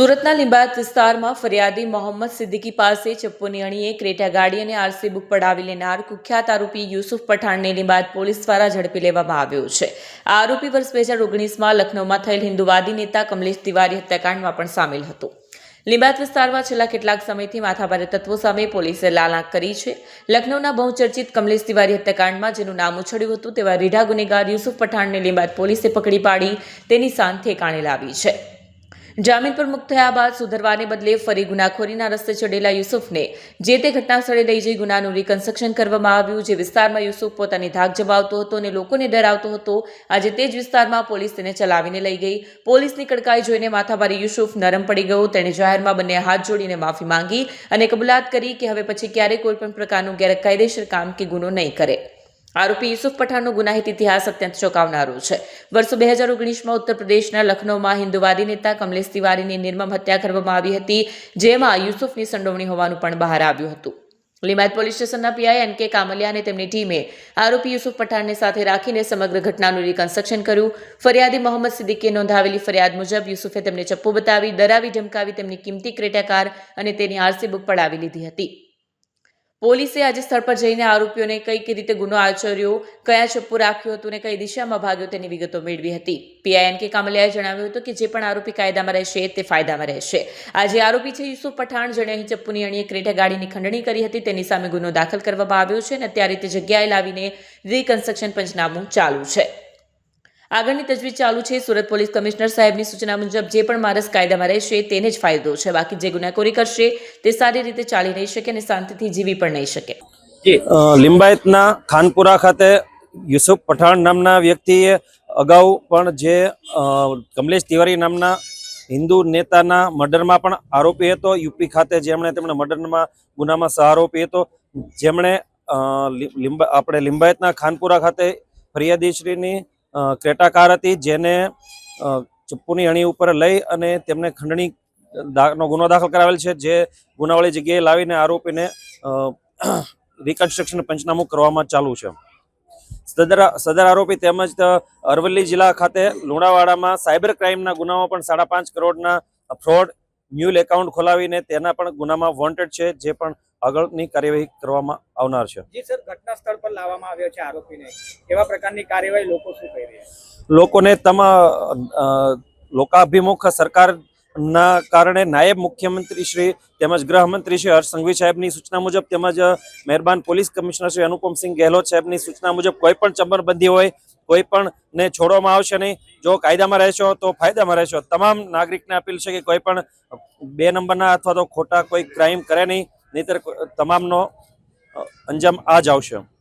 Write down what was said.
સુરતના લીંબાયત વિસ્તારમાં ફરિયાદી મોહમ્મદ સિદ્દીકી પાસે ચપ્પુની અણીએ ક્રેટા ગાડી અને આરસી બુક પડાવી લેનાર કુખ્યાત આરોપી યુસુફ પઠાણને લીંબાયત પોલીસ દ્વારા ઝડપી લેવામાં આવ્યો છે. આ આરોપી વર્ષ બે હજાર ઓગણીસમાં લખનૌમાં થયેલ હિન્દુવાદી નેતા કમલેશ તિવારી હત્યાકાંડમાં પણ સામેલ હતો. લીંબાયત વિસ્તારમાં છેલ્લા કેટલાક સમયથી માથાભારે તત્વો સામે પોલીસે લાલાંક કરી છે. લખનૌના બહુચર્ચિત કમલેશ તિવારી હત્યાકાંડમાં જેનું નામ ઉછળ્યું હતું તેવા રીઢા ગુનેગાર યુસુફ પઠાણને લીંબાયત પોલીસે પકડી પાડી તેની સાન ઠેકાણે લાવી છે. જામીન પર મુક્ત થયા બાદ સુધરવાને બદલે ફરી ગુનાખોરીના રસ્તે ચડેલા યુસુફને જે તે ઘટના સ્થળે લઈ જઈ ગુનાનું રિકન્સ્ટ્રક્શન કરવામાં આવ્યું, જે વિસ્તારમાં યુસુફ પોતાની ધાક જમાવતો હતો અને લોકોને ડરાવતો હતો. આજે તે જ વિસ્તારમાં પોલીસ તેને ચલાવીને લઈ ગઈ. પોલીસની કડકાઈ જોઈને માથાભારી યુસુફ નરમ પડી ગયો. તેણે જાહેરમાં બંને હાથ જોડીને માફી માંગી અને કબૂલાત કરી કે હવે પછી ક્યારેય કોઈ પણ પ્રકારનું ગેરકાયદેસર કામ કે ગુનો નહીં કરે. આરોપી યુસુફ પઠાણનો ગુનાહિત ઇતિહાસ અત્યંત ચોંકાવનારો છે. વર્ષો બે હજાર ઓગણીસમાં ઉત્તર પ્રદેશના લખનૌમાં હિન્દુવાદી નેતા કમલેશ તિવારીની નિર્મમ હત્યા કરવામાં આવી હતી, જેમાં યુસુફની સંડોવણી હોવાનું પણ બહાર આવ્યું હતું. લિમાયત પોલીસ સ્ટેશનના પીઆઈ એન કે કામલિયા અને તેમની ટીમે આરોપી યુસુફ પઠાણને સાથે રાખીને સમગ્ર ઘટનાનું રિકન્સ્ટ્રક્શન કર્યું. ફરિયાદી મોહમ્મદ સિદ્દીકીએ નોંધાવેલી ફરિયાદ મુજબ યુસુફે તેમને ચપ્પુ બતાવી, ડરાવી, ધમકાવી તેમની કિંમતી ક્રેટા કાર અને તેની આરસી બુક પડાવી લીધી હતી. પોલીસે આજે સ્થળ પર જઈને આરોપીઓને કઈ કઈ રીતે ગુનો આચર્યો, કયા ચપ્પુ રાખ્યું હતું અને કઈ દિશામાં ભાગ્યો તેની વિગતો મેળવી હતી. પીઆઈએન કે કામલિયાએ જણાવ્યું હતું કે જે પણ આરોપી કાયદામાં રહેશે તે ફાયદામાં રહેશે. આજે આરોપી છે યુસુફ પઠાણ, જેણે અહીં ચપ્પુની અણીએ ક્રેટા ગાડીની ખંડણી કરી હતી. તેની સામે ગુનો દાખલ કરવામાં આવ્યો છે અને અત્યારે તે જગ્યાએ લાવીને રિકન્સ્ટ્રક્શન પંચનામું ચાલુ છે. આગળની તજવીજ ચાલુ છે. સુરત પોલીસ કમિશનર સાહેબની સૂચના મુજબ જે પણ માણસ કાયદામાં રહેશે તેને જ ફાયદો છે. બાકી જે ગુનાખોરી કરશે તે સારી રીતે ચાલી નહીં શકે અને શાંતિથી જીવી પણ નહીં શકે. લિંબાયતના ખાનપુરા ખાતે યુસુફ પઠાણ નામના વ્યક્તિએ અગાઉ પણ જે કમલેશ તિવારી નામના હિન્દુ નેતાના મર્ડરમાં પણ આરોપી હતો. યુપી ખાતે જેમણે તેમણે મર્ડરમાં ગુનામાં સહઆરોપી હતો. જેમણે આપણે લિંબાયતના ખાનપુરા ખાતે ફરિયાદીશ્રીની અ, ક્રેટા હતી જેને ચપ્પુની અણી ઉપર લઈ અને તેમને ખંડણી નો ગુનો દાખલ કરાવેલ છે જે ગુનાવાળી જગ્યાએ લાવીને આરોપીને રિકન્સ્ટ્રક્શન પંચનામું કરવામાં ચાલુ છે. સદર સદર આરોપી તેમજ અરવલ્લી જિલ્લા ખાતે લુણાવાડામાં સાયબર ક્રાઇમના ગુનામાં પણ સાડા પાંચ કરોડના ફ્રોડ મ્યુલ એકાઉન્ટ ખોલાવીને તેના પણ ગુનામાં વોન્ટેડ છે જે પણ આગળની કાર્યવાહી કરવામાં આવનાર છે. જી સર ઘટના સ્થળ પર લાવવામાં આવ્યો છે આરોપીને. કેવા પ્રકારની કાર્યવાહી લોકો શું કહી રહ્યા છે? લોકોને તમા લોકાભિમુખ સરકારના કારણે નાયબ મુખ્યમંત્રી શ્રી તેમજ ગૃહમંત્રી શ્રી હર્ષ સંઘવી સાહેબની સૂચના મુજબ તેમજ મહેરબાન પોલીસ કમિશનર શ્રી અનુપમસિંહ ગેહલોત સાહેબની સૂચના મુજબ કોઈ પણ ચંબરબંધી હોય કોઈ પણ ને છોડવામાં આવશે નહીં. જો કાયદામાં રહેશો તો ફાયદામાં રહેશો. તમામ નાગરિકને અપીલ છે કે કોઈ પણ બે નંબરના અથવા તો ખોટા કોઈ ક્રાઇમ કરે નહીં. નહીતર તમામનો અંજામ આ જ આવશે.